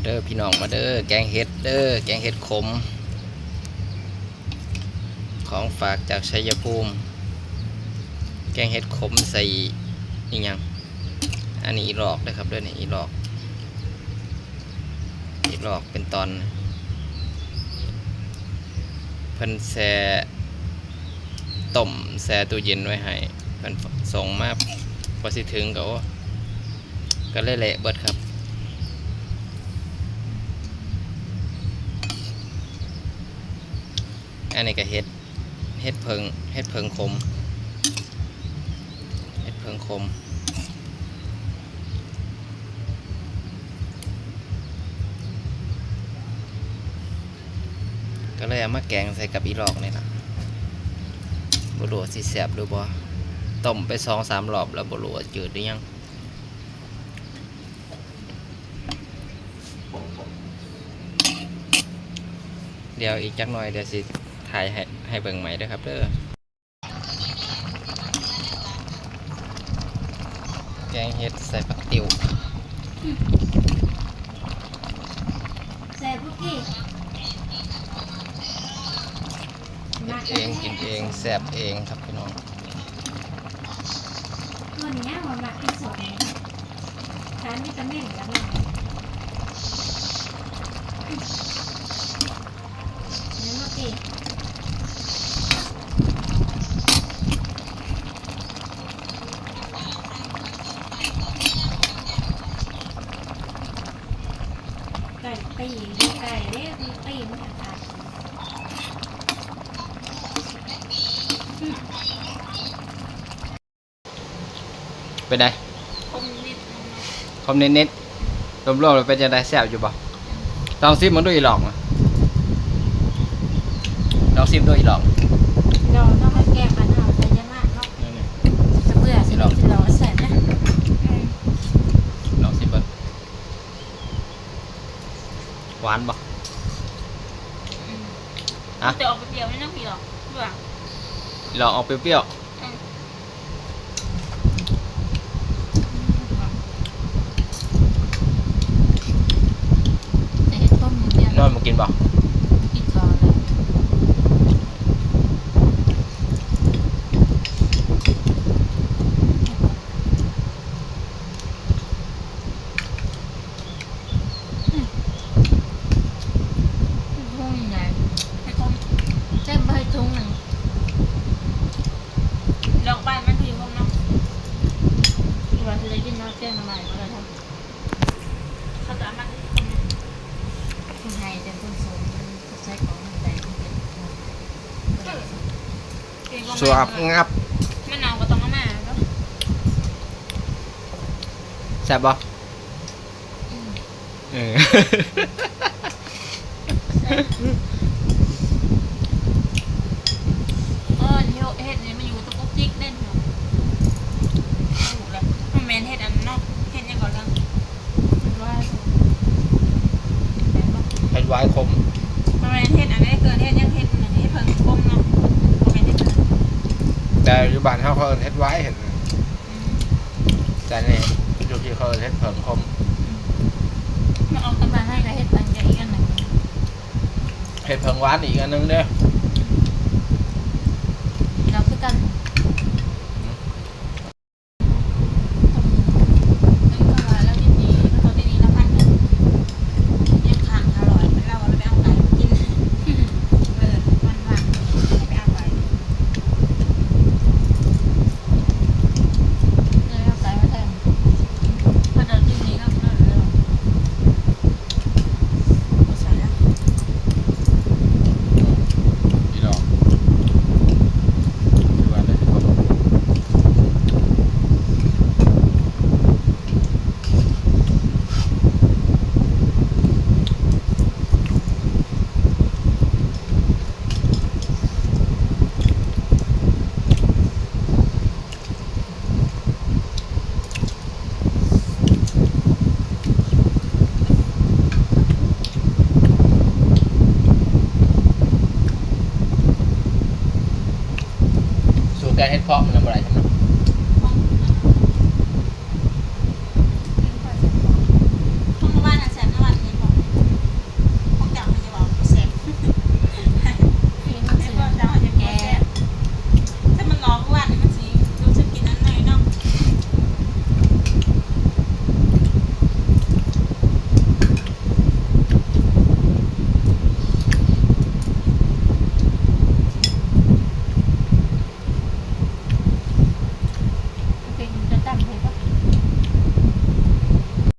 มาเด้อพี่น้องมาเด้อแกงเห็ดเด้อแกงเห็ดขม ของฝากจากชัยภูมิ แกงเห็ดขมใส่นี่ยังอันนี้อีหลอกนะครับเด้อนี่อีหลอกอีหลอกเป็นตอนเพิ่นแช่ต้มแช่ตู้เย็นไว้ให้เพิ่นส่งมาพอสิถึงก็ก็เละๆเบิดครับ อันนี้ก็เฮ็ดเฮ็ดเพิงเฮ็ดเพิงคมเฮ็ดเพิงคมก็เลยเอามาแกงใส่กับอีหลอกนี่ล่ะบรัวสิแสบหรือบ่ต้มไปสองสามรอบแล้วบรัวจืดหรือยังเดี๋ยวอีกจักหน่อยเดี๋ยวสิ ถ่ายให้ให้เบิ่งใหม่เด้อครับเด้อแกงเห็ดใส่ผักติ๋วแซ่บพุกกี้เฮ็ดเองกินเองแซ่บเองครับพี่น้องตัวเนี้ยมันมาที่สองทานวิตามินกับมันนี่พุกกี้ไก่ ตีมีไก่เรียกมีตีมันขาดเป็นไงคมนิดคอมเนิดๆรวมๆแล้วเป็นยังไงแซ่บอยู่บ่ลองซิมมันดูอีหลองลองซิมดูอีหลอง เราต้องให้แก้ปัญหาใส่ยามากเนาะ นี่ จะเบื่อสิเราสิเราแสบนะ ๆลองซิมเบิ่งห วานบ่อะแต่ออกไปเดียวไม่ต้องผีหรอกเบื่ออีหลอกออกเปรี้ยวอืมแต่เห็ดต้มอยู่เดียวๆนอนมากินบ่ กินก่อนเลย ทุ่งใหญ่ไอ้คม เจ้าใบทุ่งหนึ่ง ดอกใบมันคือพวกน้อง ที่ว่าจะ ได้กินน้ำเจ้าใหม่ก็เลยทเขาจะเอามันำคนไทยแต่คนสูงมันใช้ของมันแต่ที่เป็นเก่งกว่าสวบงับมะนาวก็ต้องเอามาก็แซ่บบ่เออเออเฮ็ดเฮ็ดนี่มันอยู่ตะกุกจิกเด่นอยู่ถูกแล้วมันแมนเฮ็ดอันนอกเฮ็ดยังก่อนละ มันว่า เผ็ดห วานขมมันแมนเฮ็ดอันนี้เกินเฮ็ดยังเฮ็ดอันนี้เพิ่งก้มเนาะมันแมนเฮ็ดอันนั้นแต่อยู่บ้านเฮาเขาเอิ้นเฮ็ดไว้เห็นอืมแต่นี่อยู่ที่เขาเอิ้นเฮ็ดเผิงคมมันออกกำลังให้กับเห็ดปันใหญ่อีกอันหนึ่งเฮ็ดเผิงหวานอีกอันนึงเด้อ ให้ดคอกมันบ่ได้ใช่